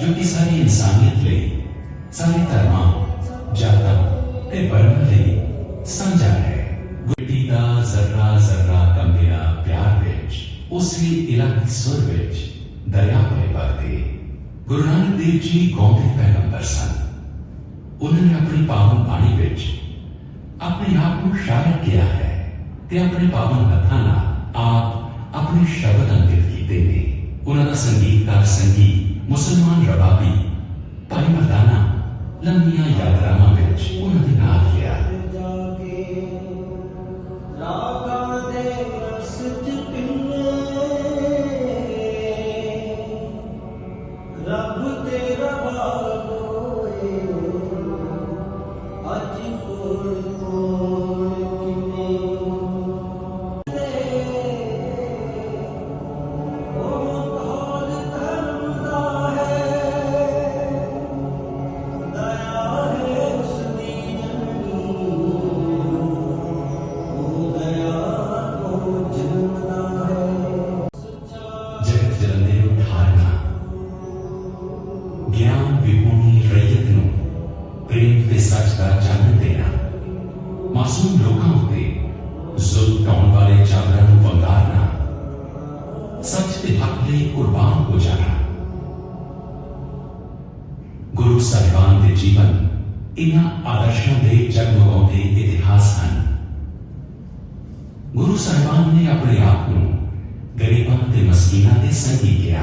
جو کہ ساری انسانیت لئی ساری ترما جاتا تے برم لئی سمجھا ہے گٹی دا ذرہ ذرہ کم دیا پیار بیچ اس لیے الہی سور بیچ دریا پہ پر دے گرنان دیو جی گوندے پیغمبر سن انہوں نے اپنی پاون پانی بیچ اپنے آپ کو شاید کیا ہے تے اپنے پاون نتھانا آپ اپنے شبد اندر کی دینے انہوں نے سنگیت کا سنگیت مسلمان ربابی مردانہ یا بابی بھائی راگا دے یاترا بچوں لیے قربان ہو جانا گرو صاحبان کے جیون انہوں آدرشوں کے جگمگوں کے اتہاس ہیں گرو صاحبان نے اپنے آپ کو کے مسیلوں کے سنگی کیا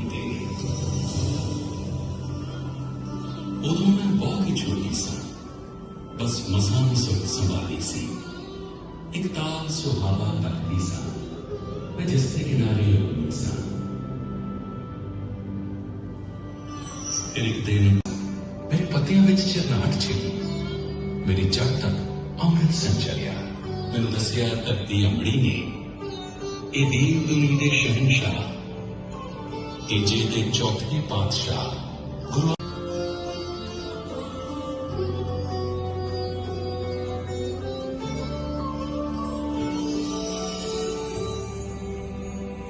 ادو میں بہت ہی چھوڑی سا بس مزہ بھی سر سنبھالی سی ایک تال سہاوا لگتی سی جس کے کنارے اویلیبل سن میرے پتیاٹ چلی میری جڑ تک امرت سر چلیا مین دسیا تبدی امڑی نے یہ دین دنیا شہن شاہ تیجے چوتھے پاتشاہ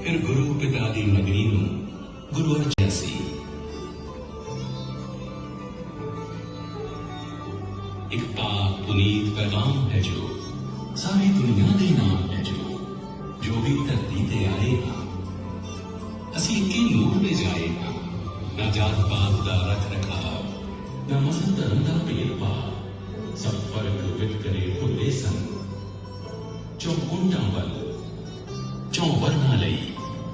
پھر گرو پتا دی مگنی نو گروسی ایک پاک پنیت پیغام ہے جو ساری دنیا دے نام ہے جو جو بھی دھرتی پہ آئے ہاں نور میں جائے گا نہ جات دا رکھ رکھا نہ مزہ ترم پیر بھی سب فرق وت کرے بھولے سن چون کنٹا بل چون ورنہ لئی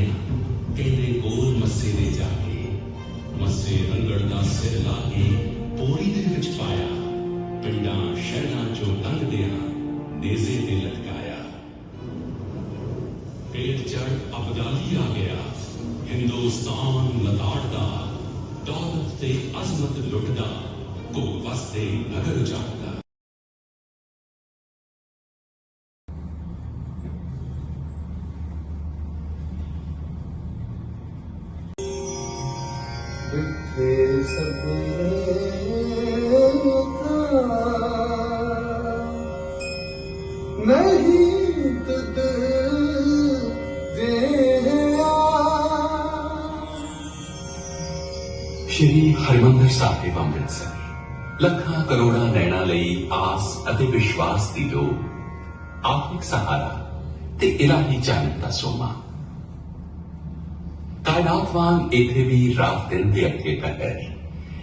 ਗਏ ਇਹਦੇ ਕੋਲ ਮੱਸੇ ਦੇ ਜਾ ਕੇ ਮੱਸੇ ਰੰਗੜ ਦਾ ਸਿਰ ਲਾ ਕੇ ਪੋੜੀ ਦੇ ਵਿੱਚ ਪਾਇਆ ਪਿੰਡਾਂ ਸ਼ਹਿਰਾਂ ਚੋਂ ਲੰਘਦਿਆਂ ਦੇਜ਼ੇ ਤੇ ਲਟਕਾਇਆ ਪੇਟ ਚੜ ਅਬਦਾਲੀ ਆ ਗਿਆ ਹਿੰਦੁਸਤਾਨ ਲਤਾੜਦਾ ਦੌਲਤ ਤੇ ਅਜ਼ਮਤ ਲੁੱਟਦਾ ਕੋ ਵਸਤੇ ਨਗਰ ਜਾਂਦਾ شری ہرمندر صاحب امرتسر لکھان کروڑا لینا لی آس اور وشواس کی رو آرک سہارا چین کا سونا کائنات وان اتر بھی رات دن کے اگے کر رہے ہیں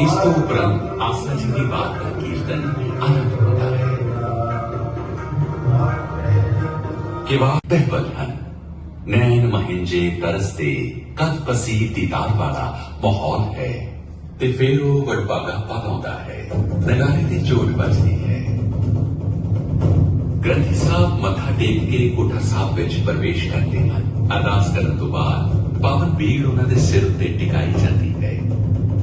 نگارے چوٹ بجتی ہے کوٹا سا پرویش کرتے ہیں ارداز پون بھیڑ سر ٹکائی جاتی ہے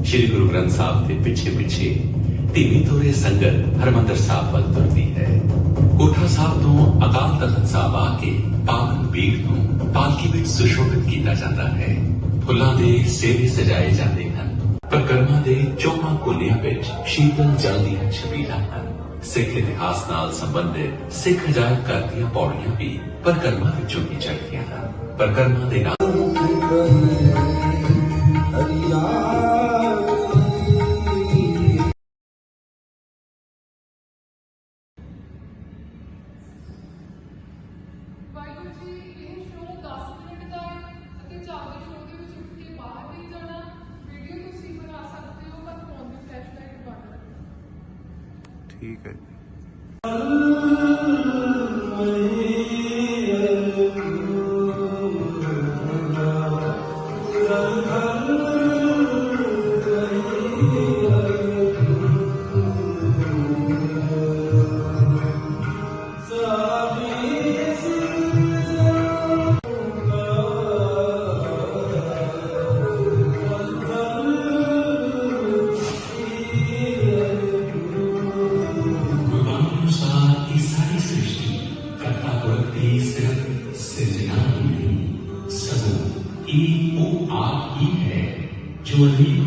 ਸ੍ਰੀ ਗੁਰੂ ਗ੍ਰੰਥ ਸਾਹਿਬ ਦੇ ਪਿੱਛੇ ਪਿੱਛੇ ਧੀਮੀ ਤੋਰੇ ਸੰਗਤ ਹਰਮੰਦਰ ਸਾਹਿਬ ਵੱਲ ਤੁਰਦੀ ਹੈ ਕੋਠਾ ਸਾਹਿਬ ਤੋਂ ਅਕਾਲ ਤਖਤ ਸਾਹਿਬ ਆ ਕੇ ਪਾਵਨ ਬੀੜ ਨੂੰ ਪਾਲਕੀ ਵਿੱਚ ਸੁਸ਼ੋਭਿਤ ਕੀਤਾ ਜਾਂਦਾ ਹੈ ਫੁੱਲਾਂ ਦੇ ਸੇਵੇ ਸਜਾਏ ਜਾਂਦੇ ਹਨ ਪਰਕਰਮਾ ਦੇ ਚੌਮਾ ਕੋਨਿਆਂ ਵਿੱਚ ਸ਼ੀਤਲ ਜਲ ਦੀ ਛਬੀਲਾਂ ਹਨ ਸਿੱਖ ਇਤਿਹਾਸ ਨਾਲ ਸੰਬੰਧਿਤ ਸਿੱਖ ਹਜ਼ਾਰ ਘਰ ਪੌੜੀਆਂ ਵੀ ਪਰਕਰਮਾ ਵਿੱਚੋਂ ਹੀ ਚੜ੍ਹਦੀਆਂ ਹਨ ਪਰਕਰਮਾ ਦੇ ਨਾਲ deixou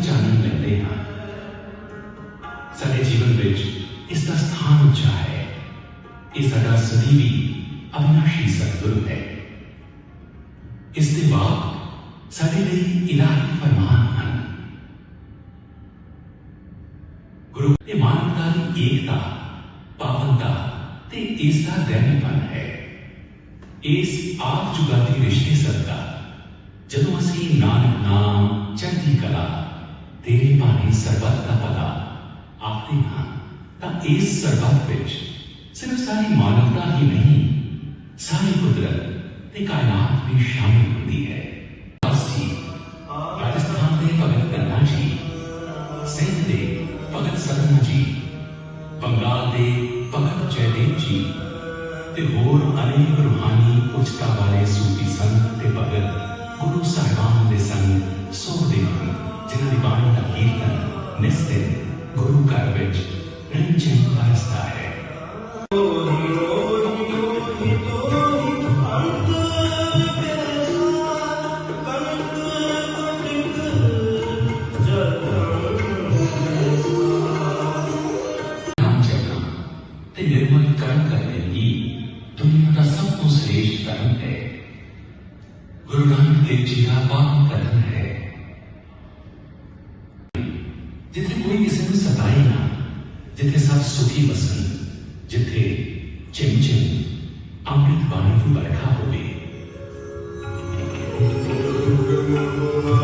دینیپن آپ جتی رانک نام چڑکی کلا آخر صرف ساری مانوتا ہی نہیں ساری قدرت کائنات بھی شامل ہوتی ہے راجستھان دے بھگت کرنا جی سندھ دے بھگت سدھنا جی بنگال دے بھگت جیدیو جی تے ہور انیک روحانی اچتا والے سوفی سن تے بھگت گرو صاحبان دے سن سو دے جنہ دی بانی کا کیرتن نس دن گرو کر بیچ Mời các vị.